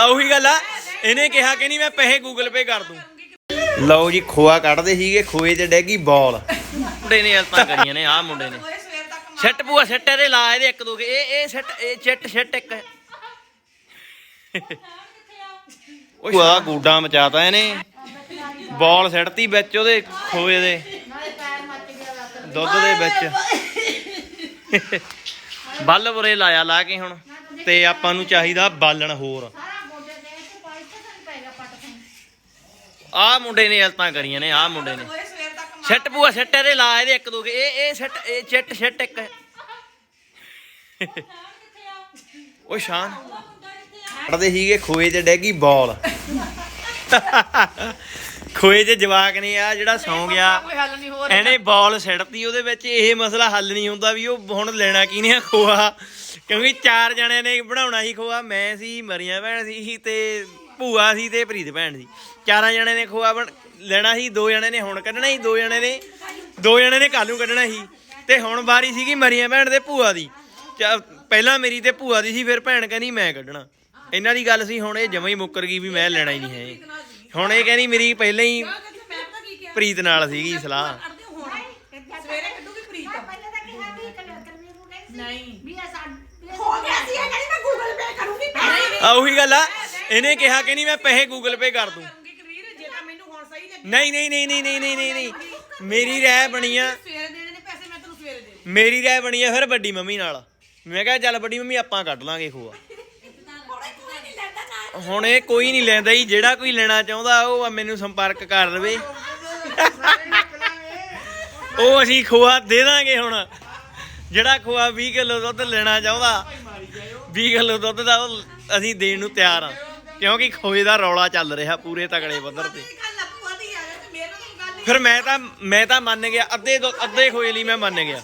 ਆ ਉਹੀ ਗੱਲ ਆ ਇਹਨੇ ਕਿਹਾ ਕਿ ਨਹੀਂ ਮੈਂ ਪੈਸੇ ਗੂਗਲ ਪੇ ਕਰ ਦੂੰ। ਲਓ ਜੀ ਖੋਆ ਕੱਢਦੇ ਸੀਗੇ ਖੋਏ 'ਚ ਡੈਗੀ ਬਾਲ। ਮੁੰਡੇ ਨੇ ਹਲਤਾਂ ਕਰੀਆਂ ਨੇ ਆਹ ਮੁੰਡੇ ਨੇ। ਛੱਟ ਪੂਆ ਛੱਟ ਇਹਦੇ ਲਾ ਇਹਦੇ ਇੱਕ ਦੋ ਕੇ। ਇਹ ਇਹ ਛੱਟ ਇਹ ਛੱਟ ਛੱਟ ਇੱਕ। ਓਏ ਆ ਗੂਡਾ ਮਚਾਤਾ ਇਹਨੇ। ਬਾਲ ਸਿੱਟਤੀ ਵਿੱਚ ਉਹਦੇ ਖੋਏ ਦੇ। ਦੁੱਧ ਦੇ ਵਿੱਚ। ਬੱਲ ਬੁਰੇ ਲਾਇਆ ਲਾ ਕੇ ਹੁਣ। ਤੇ ਆਪਾਂ ਨੂੰ ਚਾਹੀਦਾ ਬਾਲਣ ਹੋਰ। ਆਹ ਮੁੰਡੇ ਨੇ ਹਲਤਾਂ ਕਰੀਆਂ ਨੇ ਆਹ ਮੁੰਡੇ ਨੇ। ਛੱਟ ਪੂਆ ਛੱਟ ਇਹਦੇ ਲਾ ਇਹਦੇ ਇੱਕ ਦੋ ਕੇ। ਇਹ ਇਹ ਛੱਟ ਇਹ ਛੱਟ ਛੱਟ ਇੱਕ। ਓਏ ਸ਼ਾਨ। ਕੱਢਦੇ ਸੀਗੇ ਖੋਏ 'ਚ ਡੈਗੀ ਬਾਲ। ਖੋਏ 'ਚ ਜਵਾਕ ਨੇ ਆ ਜਿਹੜਾ ਸੌਂ ਗਿਆ। ਹੋ ਇਹਨੇ ਬਾਲ ਸਿੱਟਤੀ ਉਹਦੇ ਵਿੱਚ ਇਹ ਮਸਲਾ ਹੱਲ ਨਹੀਂ ਹੁੰਦਾ ਵੀ ਉਹ ਹੁਣ ਲੈਣਾ ਕਿਹਨੇ ਆ ਖੋਆ। ਕਿਉਂਕਿ ਚਾਰ ਜਣਿਆਂ ਨੇ ਬਣਾਉਣਾ ਸੀ ਖੋਆ ਮੈਂ ਸੀ ਮਰੀਆਂ ਭੈਣ ਸੀ ਤੇ ਭੂਆ ਸੀ ਤੇ ਪ੍ਰੀਤ ਭੈਣ ਸੀ। ਚਾਰਾਂ ਜਣਿਆਂ ਨੇ ਖੋਆ ਬਣ ਲੈਣਾ ਸੀ ਦੋ ਜਣਿਆਂ ਨੇ ਹੁਣ ਕੱਢਣਾ ਸੀ ਦੋ ਜਣਿਆਂ ਨੇ ਦੋ ਜਣਿਆਂ ਨੇ ਕੱਲ ਨੂੰ ਕੱਢਣਾ ਸੀ। ਤੇ ਹੁਣ ਵਾਰੀ ਸੀਗੀ ਮਰੀਆਂ ਭੈਣ ਤੇ ਭੂਆ ਦੀ। ਚਾ- ਪਹਿਲਾਂ ਮੇਰੀ ਤੇ ਭੂਆ ਦੀ ਸੀ ਫਿਰ ਭੈਣ ਕਹਿੰਦੀ ਮੈਂ ਕੱਢਣਾ। ਇਹਨਾਂ ਦੀ ਗੱਲ ਸੀ ਹੁਣ ਇਹ ਜਮਾਂ ਹੀ ਮੁੱਕਰ ਗਈ ਵੀ ਮੈਂ ਲੈਣਾ ਹੀ ਨਹੀਂ ਹੈ। ਹੁਣ ਇਹ ਕਹਿੰਦੀ ਮੇਰੀ ਪਹਿਲਾਂ ਹੀ ਪ੍ਰੀਤ ਨਾਲ ਸੀਗੀ ਸਲਾਹ। ਕਰਦੇ ਹੁਣ ਸਵੇਰੇ ਕੱਢੂਗੀ ਪ੍ਰੀਤ। ਨਹੀਂ। ਹੋ ਗਿਆ ਸੀ ਇਹ ਕਹਿੰਦੀ ਮੈਂ ਗੂਗਲ ਪੇ ਕਰੂੰਗੀ। ਨਹੀਂ ਆ ਉਹੀ ਗੱਲ ਆ। ਇਹਨੇ ਕਿਹਾ ਕਿ ਨਹੀਂ ਮੈਂ ਪੈਸੇ ਗੂਗਲ ਪੇ ਕਰ ਦੂੰ। ਕਰੂੰਗੀ ਕਬੀਰ ਜੇ ਤਾਂ ਮੈਨੂੰ ਹੁਣ ਸਹੀ ਲੱਗੇ। ਨਹੀਂ ਨਹੀਂ ਨਹੀਂ ਨਹੀਂ ਨਹੀਂ ਨਹੀਂ ਨਹੀਂ ਨਹੀਂ। ਮੇਰੀ ਰਾਏ ਬਣੀ ਆ। ਸਵੇਰੇ ਦੇਣੇ ਨੇ ਪੈਸੇ ਮੈਂ ਤੈਨੂੰ ਸਵੇਰੇ ਦੇ ਮੇਰੀ ਰਾਏ ਬਣੀ ਆ ਫਿਰ ਵੱਡੀ ਮੰਮੀ ਨਾਲ। ਮੈਂ ਕਿਹਾ ਚੱਲ ਵੱਡੀ ਮੰਮੀ ਆਪਾਂ ਕੱਢ ਲਾਂਗੇ ਖੋਆ ਹੁਣ ਇਹ ਕੋਈ ਨਹੀਂ ਲੈਂਦਾ ਜੀ ਜਿਹੜਾ ਕੋਈ ਲੈਣਾ ਚਾਹੁੰਦਾ ਉਹ ਮੈਨੂੰ ਸੰਪਰਕ ਕਰ ਲਵੇ ਉਹ ਅਸੀਂ ਖੋਆ ਦੇ ਦਾਂਗੇ ਹੁਣ। ਜਿਹੜਾ ਖੋਆ 20 ਕਿਲੋ ਦੁੱਧ ਲੈਣਾ ਚਾਹੁੰਦਾ 20 ਕਿਲੋ ਦੁੱਧ ਦਾ ਉਹ ਅਸੀਂ ਦੇਣ ਨੂੰ ਤਿਆਰ ਆ। ਕਿਉਂਕਿ ਖੋਏ ਦਾ ਰੌਲਾ ਚੱਲ ਰਿਹਾ ਪੂਰੇ ਤਗੜੇ ਪੱਧਰ ਤੇ ਫਿਰ ਮੈਂ ਤਾਂ ਮੈਂ ਤਾਂ ਮੰਨ ਗਿਆ ਅੱਧੇ ਅੱਧੇ ਖੋਏ ਲਈ ਮੈਂ ਮੰਨ ਗਿਆ।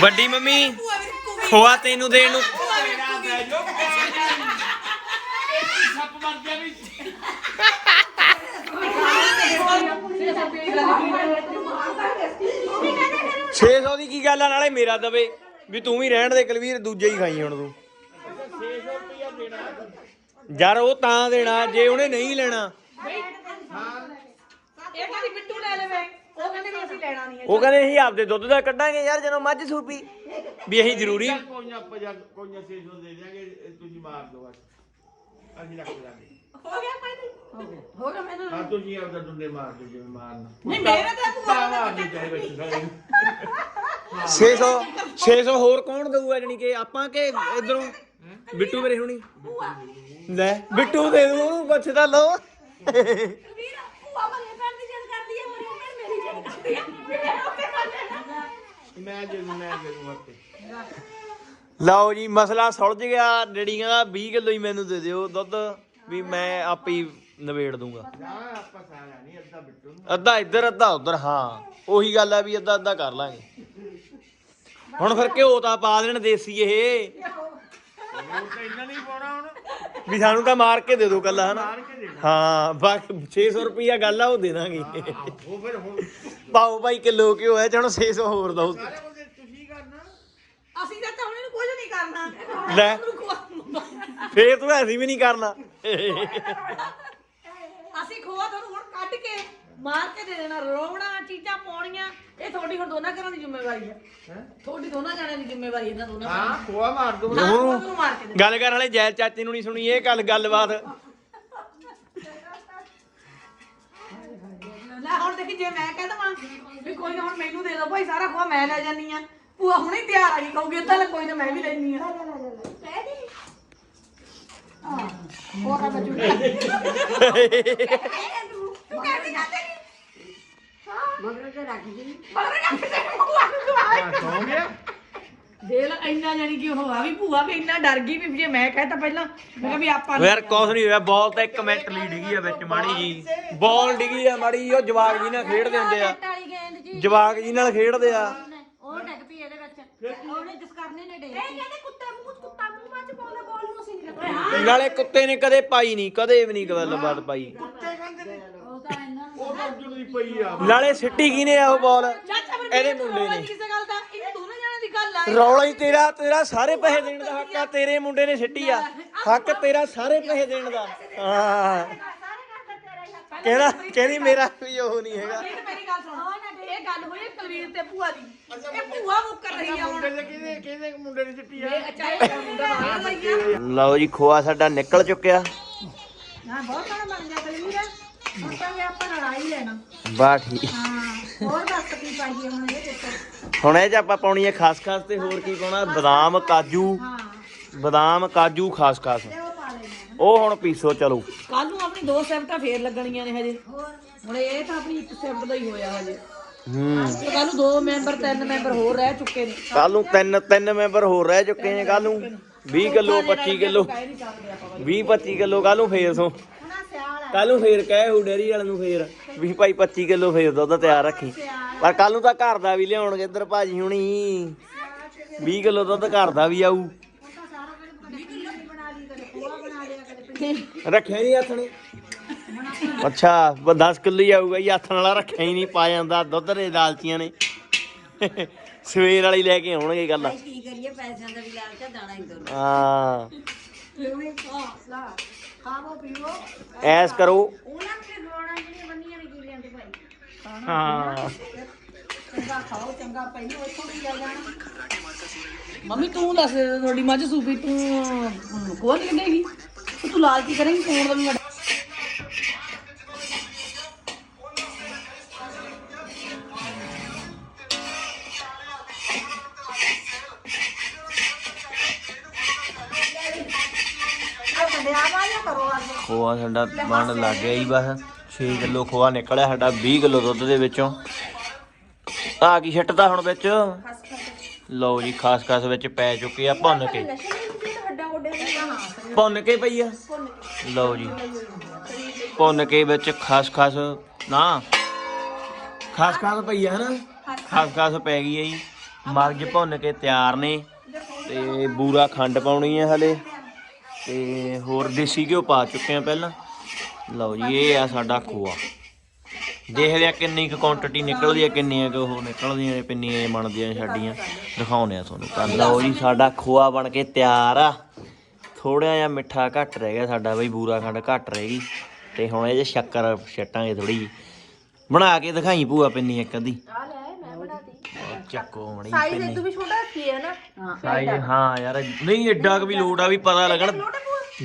ਵੱਡੀ ਮੰਮੀ ਖੋਆ ਤੈਨੂੰ ਦੇਣ ਨੂੰ। ਮਰ ਗਿਆ ਵੀ 600 ਦੀ ਕੀ ਗੱਲ ਆ? ਨਾਲੇ ਮੇਰਾ ਦਵੇ ਵੀ ਤੂੰ ਵੀ ਰਹਿਣ ਦੇ ਕਲਵੀਰ ਦੂਜੇ ਹੀ ਖਾਈ ਹੁਣ ਤੂੰ। 600 ਰੁਪਇਆ ਦੇਣਾ ਯਾਰ ਉਹ ਤਾਂ ਦੇਣਾ ਜੇ ਉਹਨੇ ਨਹੀਂ ਲੈਣਾ। ਇਹ ਕਹਿੰਦੀ ਬਿੱਟੂ ਲੈ ਲਵੇ ਉਹ ਕਹਿੰਦੇ ਵੀ ਅਸੀਂ ਲੈਣਾ ਨਹੀਂ ਹੈ ਉਹ ਕਹਿੰਦੇ ਅਸੀਂ ਆਪਦੇ ਦੁੱਧ ਦਾ ਕੱਢਾਂਗੇ ਯਾਰ ਜਦੋਂ ਮੱਝ ਸੂਪੀ। ਵੀ ਅਸੀਂ ਜ਼ਰੂਰੀ ਕੋਈਆਂ ਪਜਾ ਕੋਈਆਂ 600 ਦੇ ਦਿਆਂਗੇ ਇਹ ਤੁਸੀਂ ਮਾਰ ਦਿਓ ਬਸ। ਅਸੀਂ ਰੱਖ ਲਾਂਗੇ ਹੋ ਗਿਆ ਫਾਈਨਲ ਹੋ ਗਿਆ। ਮੈਨੂੰ ਹਾਂ ਤੁਸੀਂ ਆਪਦਾ ਡੁੰਡੇ ਮਾਰ ਦਿਓ ਜਿਵੇਂ ਮਾਰਨਾ। ਨਹੀਂ ਮੇਰਾ ਤਾਂ ਭੂਆ ਤਾਂ ਮਾਰ ਦਿਓ ਚਾਹੇ ਵਿੱਚ ਸਾਰੇ। 600 600 ਹੋਰ ਕੌਣ ਦਊਗਾ ਜਣੀ ਕਿ ਆਪਾਂ ਕਿ ਇਧਰੋਂ? ਬਿੱਟੂ ਮੇਰੇ ਹੁਣੀ। ਲੈ ਬਿੱਟੂ ਦੇ ਦੂ ਉਹਨੂੰ ਪੁੱਛਦਾ ਲੋ ਵੀਰ ਭੂਆ ਮਰੇ ਪੈਣ ਦੀ ਜਿੱਦ ਕਰਦੀ ਹੈ ਮਰੀ ਪੈਣ ਮੇਰੀ ਜਿੱਦ ਕਰਦੀ ਹੈ ਮੇਰੇ ਉੱਤੇ ਕਰ ਮੈਂ ਜੇ ਮੈਂ ਦੇ ਦੂੰ ਆਪੇ। ਲਓ ਜੀ ਮਸਲਾ ਸੁਲਝ ਗਿਆ। ਡੈਡੀ ਕਹਿੰਦਾ 20 ਕਿਲੋ ਹੀ ਮੈਨੂੰ ਦੇ ਦਿਓ ਦੁੱਧ ਵੀ ਮੈਂ ਆਪੇ ਹੀ ਨਵੇੜ ਦੂੰਗਾ। ਅੱਧਾ ਇੱਧਰ ਅੱਧਾ ਉੱਧਰ ਹਾਂ। ਉਹੀ ਗੱਲ ਆ ਵੀ ਅੱਧਾ ਅੱਧਾ ਕਰ ਲਾਂਗੇ। ਹੁਣ ਫਿਰ ਘਿਓ ਤਾਂ ਪਾ ਦੇਣ ਦੇਸੀ ਇਹ। ਵੀ ਸਾਨੂੰ ਤਾਂ ਮਾਰ ਕੇ ਦੇ ਦਿਓ ਕੱਲਾ ਹਨਾ? ਹਾਂ ਬਾਕੀ 600 ਰੁਪਈਆ ਗੱਲ ਆ ਉਹ ਦੇ ਦਾਂਗੇ। ਉਹ ਫਿਰ ਹੁਣ ਪਾਓ ਭਾਈ ਕਿਲੋ ਘਿਓ ਹੈ ਚਣੋ 600 ਹੋਰ ਦਓ ਸਾਰੇ ਬੰਦੇ ਤੁਸੀਂ ਕਰਨਾ ਅਸੀਂ ਤਾਂ ਤਾਂ ਹੁਣ ਇਹਨੂੰ ਕੁਝ ਨਹੀਂ ਕਰਨਾ ਲੈ। ਫੇਰ ਤੂੰ ਐਸੀ ਵੀ ਨਹੀਂ ਕਰਨਾ। ਅਸੀਂ ਖੋਆ ਤੁਹਾਨੂੰ ਹੁਣ ਕੱਢ ਕੇ ਮਾਰ ਕੇ ਦੇ ਦੇਣਾ। ਰੋਵਣਾ ਚੀਜ਼ਾਂ ਪਾਉਣੀਆਂ ਇਹ ਤੁਹਾਡੀ ਹੁਣ ਦੋਨਾਂ ਘਰਾਂ ਦੀ ਜ਼ਿੰਮੇਵਾਰੀ ਹੈ। ਤੁਹਾਡੀ ਦੋਨਾਂ ਜਣਿਆਂ ਦੀ ਜ਼ਿੰਮੇਵਾਰੀ ਇਹਨਾਂ ਦੋਨਾਂ ਹਾਂ ਖੋਆ ਮਾਰ ਦੋ। ਹਾਂ ਖੋਆ ਨੂੰ ਮਾਰ ਕੇ ਦੇ। ਗੱਲ ਕਰਨ ਵਾਲੇ ਜੈਲ ਚਾਚੇ ਨੂੰ ਨਹੀਂ ਸੁਣੀ ਇਹ ਗੱਲ ਗੱਲਬਾਤ। ਲੈ ਹੁਣ ਦੇਖੀ ਜੇ ਮੈਂ ਕਹਿ ਦਵਾਂ ਵੀ ਕੋਈ ਨਾ ਹੁਣ ਮੈਨੂੰ ਦੇ ਦਿਓ ਭਾਈ ਸਾਰਾ ਖੋਆ ਮੈਂ ਲੈ ਜਾਨੀ ਆ ਭੂਆ ਹੁਣੇ ਹੀ ਤਿਆਰ ਆ ਗਈ ਕਹੂਗੀ ਤਾਂ ਲੈ ਕੋਈ ਨਾ ਮੈਂ ਵੀ ਲੈਣੀ ਆ। ਤੂੰ ਕਹਿੰਦੀ ਜਾਂਦੇ ਨਹੀਂ ਮਗਰ ਤੇ ਰੱਖ ਦੇ ਮਗਰ ਰੱਖ ਦੇ ਭੂਆ ਨੂੰ ਦਵਾ ਹਾਂ ਸੌਂ ਗਿਆ ਦੇ ਲੈ ਇੰਨਾ ਜਾਨੀ ਕਿ ਉਹ ਆ ਵੀ ਭੂਆ ਵੀ ਇੰਨਾ ਡਰ ਗਈ ਵੀ ਜੇ ਮੈਂ ਕਹਿ ਤਾ ਪਹਿਲਾਂ ਮੈਂ ਕਿਹਾ ਵੀ ਆਪਾਂ ਯਾਰ ਕੁਛ ਨਹੀਂ ਹੋਇਆ ਬਾਲ ਤਾਂ ਇੱਕ ਮਿੰਟ ਲਈ ਡਿੱਗੀ ਆ ਵਿੱਚ ਮਾੜੀ ਜੀ। ਬਾਲ ਡਿੱਗੀ ਆ ਮਾੜੀ ਜਿਹੀ, ਉਹ ਜਵਾਕ ਜੀ ਨਾਲ ਖੇਡਦੇ ਹੁੰਦੇ ਆ। ਗੇਂਦ ਜੀ ਜਵਾਕ ਜੀ ਨਾਲ ਖੇਡਦੇ ਆ ਉਹ ਡਿੱਗ ਪਈ ਇਹਦੇ ਵਿੱਚ ਉਹਨੇ ਜਿਸ ਕਰਨੇ ਨੇ ਡੇਗ ਇਹ ਕਹਿੰਦੇ ਕੁੱਤੇ ਮੂੰਹ ਚ ਕੁੱਤਾ ਮੂੰਹ ਵਿੱਚ ਪਾਉਂਦਾ ਬੋਲ ਨੂੰ ਅਸੀਂ ਨਹੀਂ ਨਾਲੇ ਕੁੱਤੇ ਨੇ ਕਦੇ ਪਾਈ ਨਹੀਂ ਕਦੇ ਵੀ ਨਹੀਂ ਗੱਲਬਾਤ ਪਾਈ। ਕੁੱਤੇ ਖਾਂਦੇ ਨੇ। ਉਹ ਤਾਂ ਉਦੋਂ ਦੀ ਪਈ ਆ। ਨਾਲੇ ਸਿੱਟੀ ਕਿਨੇ ਆ ਉਹ ਬਾਲ? ਚਾਚਾ ਇਹਦੇ ਮੁੰਡੇ ਰੌਲਾ ਨੇ। ਨੀ ਕਿਸੇ ਗੱਲ ਦਾ? ਇਹ ਦੋਨਾਂ ਜਣਿਆਂ ਦੀ ਗੱਲ ਆ। ਰੌਲਾ ਹੀ ਤੇਰਾ ਤੇਰਾ ਸਾਰੇ ਪੈਸੇ ਦੇਣ ਦਾ ਹੱਕ ਆ ਤੇਰੇ ਮੁੰਡੇ ਨੇ ਸਿੱਟੀ ਆ। ਹੱਕ ਤੇਰਾ ਸਾਰੇ ਪੈਸੇ ਦੇਣ ਦਾ। ਹਾਂ। ਕਹਿੰਦਾ ਕਹਿੰਦੀ ਮੇਰਾ ਵੀ ਉਹ ਨਹੀਂ ਹੈਗਾ। ਮੇਰੀ ਗੱਲ ਸੁਣ। ਗੱਲ ਹੋਈ ਹੈ ਕੁਲਵੀਰ ਤੇ ਭੂਆ ਦੀ? ਇਹ ਭੂਆ ਮੁੱਕਰ ਰਹੀ ਆ ਹੁਣ। ਮੁੰਡੇ ਦੇ ਕਿਹਦੇ ਕਿਹਦੇ ਮੁੰਡੇ ਦੀ ਚਿੱਟੀ ਆ? ਅੱਛਾ ਇਹ ਮੁੰਡਾ ਆ। ਲਓ ਜੀ ਖੋਆ ਸਾਡਾ ਨਿਕਲ ਚੁੱਕਿਆ। ਹਾਂ ਬਹੁਤ ਸੋਹਣਾ ਬਣ ਗਿਆ ਕਲਵੀਰ। ਹੁਣ ਤਾਂ ਆਪਾਂ ਲੜਾਈ ਲੈਣਾ। ਬਾ ਠੀਕ। ਹਾਂ ਹੋਰ ਦੱਸ ਕੀ ਪਾਈਏ ਹੁਣ ਇਹਦੇ ਵਿੱਚ ਹੁਣ ਇਹ ਚ ਆਪਾਂ ਪਾਉਣੀ ਹੈ ਖਾਸ ਖਾਸ ਤੇ ਹੋਰ ਕੀ ਪਾਉਣਾ? ਬਦਾਮ ਕਾਜੂ। ਹਾਂ। ਬਦਾਮ ਕਾਜੂ ਖਾਸ ਖਾਸ। ਤੇ ਉਹ ਪਾ ਲੈਣਾ। ਉਹ ਹੁਣ ਪੀਸੋ ਚਲੋ। ਕੱਲ ਨੂੰ ਆਪਣੀ ਦੋ ਸਿਫਟਾਂ ਫੇਰ ਲੱਗਣੀਆਂ ਨੇ ਹਜੇ। ਹੁਣ ਇਹ ਤਾਂ ਆਪਣੀ ਇੱਕ ਸਿਫਟ ਦਾ ਹੀ ਹੋਇਆ ਹਜੇ। ਹੂੰ। ਕੱਲ ਨੂੰ ਦੋ ਮੈਂਬਰ ਤਿੰਨ ਮੈਂਬਰ ਹੋਰ ਰਹਿ ਚੁੱਕੇ ਨੇ। ਕੱਲ ਨੂੰ ਤਿੰਨ ਤਿੰਨ ਮੈਂਬਰ ਹੋਰ ਰਹਿ ਚੁੱਕੇ ਨੇ ਕੱਲ ਨੂੰ। 20 ਕਿਲੋ 25 ਕਿਲੋ। ਕਹਿ ਨਹੀਂ ਸਕਦੇ ਆਪਾਂ 20 25 ਕਿਲੋ ਕੱਲ ਨੂੰ ਫੇਰ ਸੋ। ਕੱਲ ਨੂੰ ਫੇਰ ਕਹਿ ਹੂ ਡੇਰੀ ਵਾਲੇ ਨੂੰ ਫੇਰ। ਵੀ ਭਾਈ 25 ਕਿਲੋ ਫੇਰ ਦੁੱਧ ਤਿਆਰ ਰੱਖੀ। ਪਰ ਕੱਲ ਨੂੰ ਤਾਂ ਘਰ ਦਾ ਵੀ ਲਿਆਉਣਗੇ ਇੱਧਰ ਭਾਜੀ ਹੁਣੀ। 20 ਕਿਲੋ ਦੁੱਧ ਘਰ ਦਾ ਵੀ ਆਊ। ਰੱਖਿਆ ਨਹੀਂ ਹੱਥ ਨੇ। ਅੱਛਾ ਬ 10 ਕਿਲੋ ਹੀ ਆਊਗਾ ਜੀ ਹੱਥ ਨਾਲ ਰੱਖਿਆ ਹੀ ਨਹੀਂ ਪਾ ਜਾਂਦਾ ਦੁੱਧ ਦੇ ਦਾਲਚੀਆਂ ਨੇ। ਸਵੇਰ ਵਾਲੀ ਲੈ ਕੇ ਆਉਣਗੇ ਗੱਲ। ਕੀ ਕਰੀਏ ਪੈਸਿਆਂ ਦਾ ਵੀ ਲਾਲਚ ਆ, ਦਾਣਾ ਹੀ ਦੋ ਹਾਂ। ਕਿਵੇਂ ਲਾ ਖਾਵੋ ਪੀਵੋ। ਐਸ ਕਰੋ। ਉਹਨਾਂ ਨੂੰ ਗਵਾਣਾ ਜਿਹੜੀਆਂ ਬੰਨੀਆਂ ਨੇ ਕੀਲਿਆਂ ਦੇ ਭਾਈ। ਹਾਂ। ਚੰਗਾ ਖਾਓ ਚੰਗਾ ਪਹਿਲੋ ਇੱਥੋਂ ਵੀ ਜਾ ਜਾਣਾ ਮੰਮੀ ਤੂੰ ਦੱਸ ਤੁਹਾਡੀ ਮੱਝ ਸੂਪੀ ਤੂੰ ਕੋਲ ਕੱਢੇਗੀ ਤੇ ਤੂੰ ਲਾਲਚੀ ਕਰੇਂਗੀ ਕੋਣ ਦਾ ਵੀ ਖੋਆ ਸਾਡਾ ਬਣ ਲੱਗ ਗਿਆ ਜੀ ਬਸ। 6 ਕਿਲੋ ਖੋਆ ਨਿਕਲਿਆ ਸਾਡਾ 20 ਕਿਲੋ ਦੁੱਧ ਦੇ ਵਿੱਚੋਂ। ਆ ਕੀ ਛੱਟਦਾ ਹੁਣ ਵਿੱਚ? ਲਓ ਜੀ, ਖਾਸ ਖਾਸ ਵਿੱਚ ਪੈ ਚੁੱਕੇ ਆ, ਭੁੰਨ ਕੇ। ਭੁੰਨ ਕੇ ਪਈ ਆ। ਲਓ ਜੀ। ਭੁੰਨ ਕੇ ਵਿੱਚ ਖਾਸ ਖਾਸ, ਨਾ। ਖਾਸ ਖਾਸ ਪਈ ਆ, ਹਨਾ? ਖਾਸ ਖਾਸ ਪੈ ਗਈ ਹੈ ਜੀ। ਮਗਜ ਭੁੰਨ ਕੇ ਤਿਆਰ ਨੇ। ਤੇ ਬੂਰਾ ਖੰਡ ਪਾਉਣੀ ਹੈ ਹਲੇ। ਤੇ ਹੋਰ ਦੇਸੀ ਘਿਓ ਪਾ ਚੁੱਕੇ ਆ ਪਹਿਲਾਂ। ਲਓ ਜੀ, ਇਹ ਆ ਸਾਡਾ ਖੋਆ। ਦੇਖਦੇ ਆ ਕਿੰਨੀ ਕੁ ਕੁਆਂਟੀਟੀ ਨਿਕਲਦੀ ਆ, ਕਿੰਨੀਆਂ ਕੁ ਉਹ ਨਿਕਲਦੀਆਂ ਨੇ, ਪਿੰਨੀਆਂ ਬਣਦੀਆਂ ਸਾਡੀਆਂ। ਦਿਖਾਉਣੇ ਆ ਤੁਹਾਨੂੰ। ਤਾਂ ਲਓ ਜੀ, ਸਾਡਾ ਖੋਆ ਬਣ ਕੇ ਤਿਆਰ ਆ। ਥੋੜਾ ਜਿਹਾ ਮਿੱਠਾ ਘੱਟ ਰਹਿ ਗਿਆ ਸਾਡਾ ਬਈ, ਬੂਰਾ ਖੰਡ ਘੱਟ ਰਹਿ ਗਈ। ਤੇ ਹੁਣ ਇਹ ਜੇ ਸ਼ੱਕਰ ਛੱਟਾਂਗੇ ਥੋੜੀ ਜੀ ਬਣਾ ਕੇ ਦਿਖਾਈ ਭੂਆ ਪਿੰਨੀ ਇੱਕ ਅੱਧੀ। ਚੱਕੋ ਮਣੀ ਸਾਈਜ਼ ਪਿੰਨੀ। ਇਦੋਂ ਵੀ ਛੋਟਾ ਰੱਖੀ ਹੈ ਨਾ। ਸਾਈਜ਼ ਹਾਂ ਯਾਰ ਨਹੀਂ ਐਡਾ ਕੁ ਵੀ ਲੋੜ ਆ ਵੀ ਪਤਾ ਲੱਗਣ।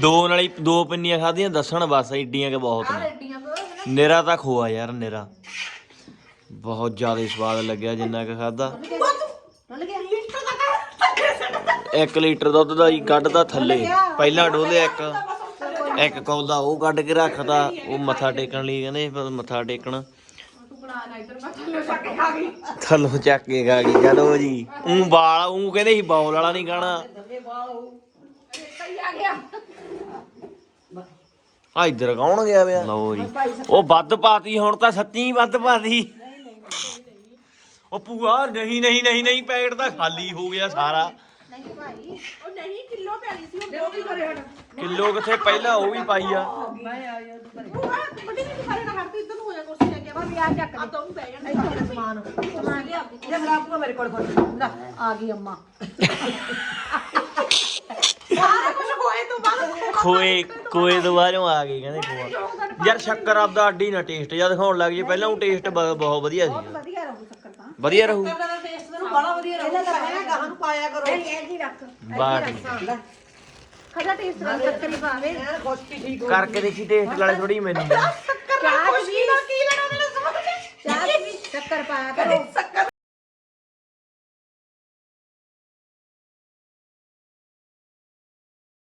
ਦੋ ਨਾਲ ਹੀ ਦੋ ਪਿੰਨੀਆਂ ਖਾਧੀਆਂ ਦੱਸਣ ਬਸ ਏਡੀਆਂ ਕਿ ਬਹੁਤ ਨੇ। ਐਡੀਆਂ ਨਿਰਾ ਤਾਂ ਖੋਆ ਯਾਰ ਨਿਰਾ। ਬਹੁਤ ਜ਼ਿਆਦਾ ਸਵਾਦ ਲੱਗਿਆ ਜਿੰਨਾ ਕਿ ਖਾਦਾ ਗਿਆ। 1 ਲੀਟਰ ਦੁੱਧ ਦਾ ਹੀ ਕੱਢਦਾ ਥੱਲੇ। ਪਹਿਲਾਂ ਡੋਲਿਆ ਇੱਕ। ਇੱਕ ਕੌਦਾ ਉਹ ਕੱਢ ਕੇ ਰੱਖਦਾ ਉਹ ਮੱਥਾ ਟੇਕਣ ਲਈ ਕਹਿੰਦੇ ਫਿਰ ਮੱਥਾ ਟੇਕਣ। ਥੱਲੋਂ ਚੱਕ ਕੇ ਖਾ ਗਈ। ਚਲੋ ਜੀ। ਉਹ ਬਾਲ ਉਹ ਕਹਿੰਦੇ ਸੀ ਬੌਲ ਵਾਲਾ ਨਹੀਂ ਖਾਣਾ। ਆ ਇੱਧਰ ਕੌਣ ਗਿਆ ਵਿਆ ਲਓ ਜੀ। ਉਹ ਵੱਧ ਪਾਤੀ ਹੁਣ ਤਾਂ ਸੱਚੀ ਵੱਧ ਪਾਤੀ। ਉਹ ਪੂਆ ਨਹੀਂ ਨਹੀਂ ਨਹੀਂ ਨਹੀਂ ਪੈਕਟ ਤਾਂ ਖਾਲੀ ਹੋ ਗਿਆ ਸਾਰਾ। ਨਹੀਂ ਭਾਈ। ਉਹ ਨਹੀਂ ਕਿਲੋ ਪੈਣੀ ਸੀ ਉਹ ਦੋ ਵੀ ਕਰੇ ਹਟ। ਕਿਲੋ ਕਿਥੇ? ਪਹਿਲਾਂ ਉਹ ਵੀ ਪਾਈ ਆ। ਉਹ ਵੱਡੀ ਨਹੀਂ ਸਾਰੇ ਨਾ ਹਟ ਇਧਰ ਨੂੰ ਹੋ ਜਾ ਕੁਰਸੀ ਲੈ ਕੇ ਭਾਵੇਂ ਆ ਚੱਕ ਆ ਤੂੰ ਬਹਿ ਜਾ ਇੱਥੇ ਸਮਾਨ। ਸਮਾਨ ਲਿਆ ਇਹ ਖਰਾਬ ਮੇਰੇ ਕੋਲ ਫੜ ਆ ਗਈ ਅੰਮਾ। ਸਾਰਾ ਕੁਝ ਹੋਏ ਤੋਂ ਬਾਅਦ ਖੋਏ ਕੋਏ ਦੁਬਾਰੋਂ ਆ ਗਏ ਕਹਿੰਦੇ ਖੋਆ। ਯਾਰ ਸ਼ੱਕਰ ਆਪਦਾ ਅੱਡੀ ਨਾ ਟੇਸਟ। ਜਾਂ ਦਿਖਾਉਣ ਲੱਗ ਜੇ ਪਹਿਲਾਂ ਉਹ ਟੇਸਟ ਬਹੁਤ ਵਧੀਆ ਸੀ। ਵਧੀਆ ਰਹੂ ਸ਼ੱਕਰ ਤਾਂ। ਵਧੀਆ ਰਹੂ। ਬੜਾ ਵਧੀਆ ਰਹੂਗਾ ਮੈਂ ਗਾਹਾਂ ਨੂੰ ਪਾਇਆ ਕਰੋ ਨਹੀਂ ਇਹ ਜੀ ਰੱਖ ਠੀਕ ਟੇਸਟ ਨਾਲ ਪਾਵੇ ਖੁਸ਼ਕੀ ਠੀਕ ਕਰਕੇ ਦੇਖੀ ਟੇਸਟ ਵਾਲੇ ਥੋੜੀ ਮੈਨੂੰ ਚਾਹ ਵੀ ਕੀ ਲੈਣਾ ਮੈਨੂੰ ਸਮਝ ਚਾਹ ਵੀ ਸ਼ੱਕਰ ਪਾਇਆ ਕਰੋ ਸ਼ੱਕਰ